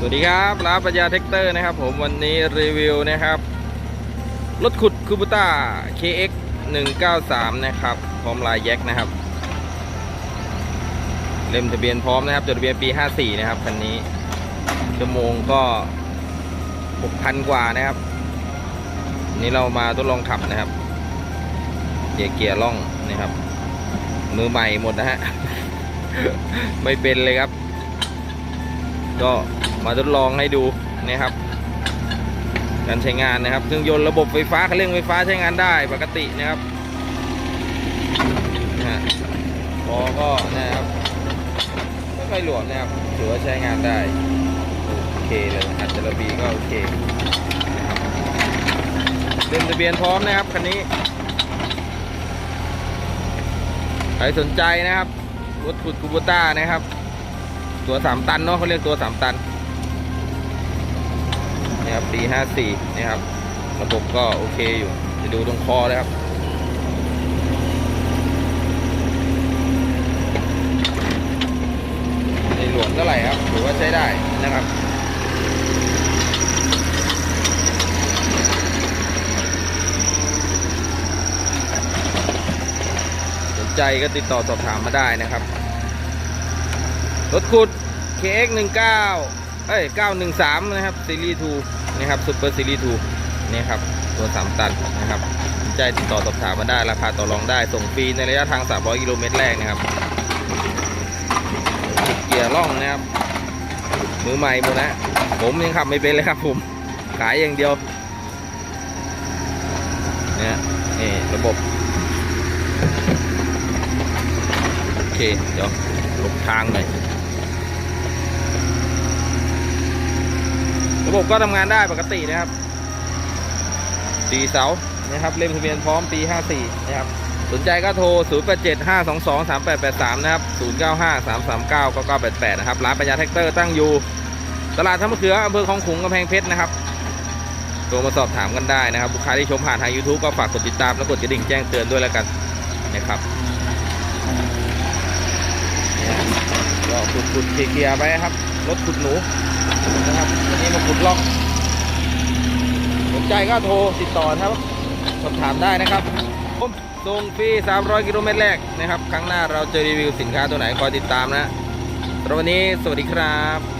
สวัสดีครับร้านปัญญาเทคเตอร์นะครับ ผมวันนี้รีวิวนะครับ รถขุดคูบูต้า KX 193 นะครับ พร้อมลายแยกนะครับ เล่มทะเบียนพร้อมนะครับ จดทะเบียนปี 54 นะครับคันนี้ ชั่วโมงก็ 6,000 กว่านะครับ นี่เรามาทดลองขับนะครับ เกียร์เกียร์ล่องนะครับ มือใหม่หมดนะฮะ ไม่เป็นเลยครับ ก็ มาทดลองให้ดูนะครับการใช้งานนะครับเครื่องยนต์ระบบไฟฟ้าคันเร่งไฟฟ้าใช้งานได้ปกตินะครับนะฮะพอก็นะครับไม่ค่อยหลวมนะครับถือว่าใช้งานได้โอเคเลยอัจจระบีก็โอเคนะครับเล่มทะเบียนพร้อมนะครับคันนี้ใครสนใจนะครับรถขุดคูบต้านะครับ ตัวสามตันเนาะเขาเรียกตัวสามตัน นี่ครับปีห้าสี่นี่ครับ ระบบก็โอเคอยู่ จะดูตรงคอเลยครับในหลวมเท่าไหร่ครับถือว่าใช้ได้นะครับสนใจก็ติดต่อสอบถามมาได้นะครับ รถขุด KX 19 เอ้ย 913 นะครับ ซีรีส์2 นะครับซุปเปอร์ซีรีส์2นี่ครับตัว 3 ตันนะครับใจติดต่อสอบถามมาได้ราคาต่อรองได้ ส่งฟรีในระยะทาง 300 กิโลเมตรแรกนะครับเกียร์ล่องนะครับมือใหม่หมดนะผมยังขับไม่เป็นเลยครับผมขายอย่างเดียวเนี่ยนี่ระบบโอเคเดี๋ยวหลบทางหน่อย ระบบก็ทำงานได้ปกตินะครับสีเสานะครับเล่มทะเบียนพร้อมปี 54 นะครับ สนใจก็โทร 087 522 3883 นะครับ 095 339 9988 นะครับ ร้านปัญญาแท็กเตอร์ตั้งอยู่ ตลาดท่ามะเขืออำเภอคลองขุงกำแพงเพชรนะครับโทรมาสอบถามกันได้นะครับ ลูกค้าที่ชมผ่านทาง YouTube ก็ฝากกดติดตามและกดกระดิ่งแจ้งเตือนด้วยแล้วกันนะครับก็ขุดขุดๆเคลียร์ไปครับ รถขุดหนู นะครับวันนี้มาขุดล่องสนใจก็โทรติดต่อครับสอบถามได้นะครับผมส่งฟรี300 กิโลเมตรแรกนะครับ ครั้งหน้าเราจะรีวิวสินค้าตัวไหนคอยติดตามนะสำหรับวันนี้สวัสดีครับ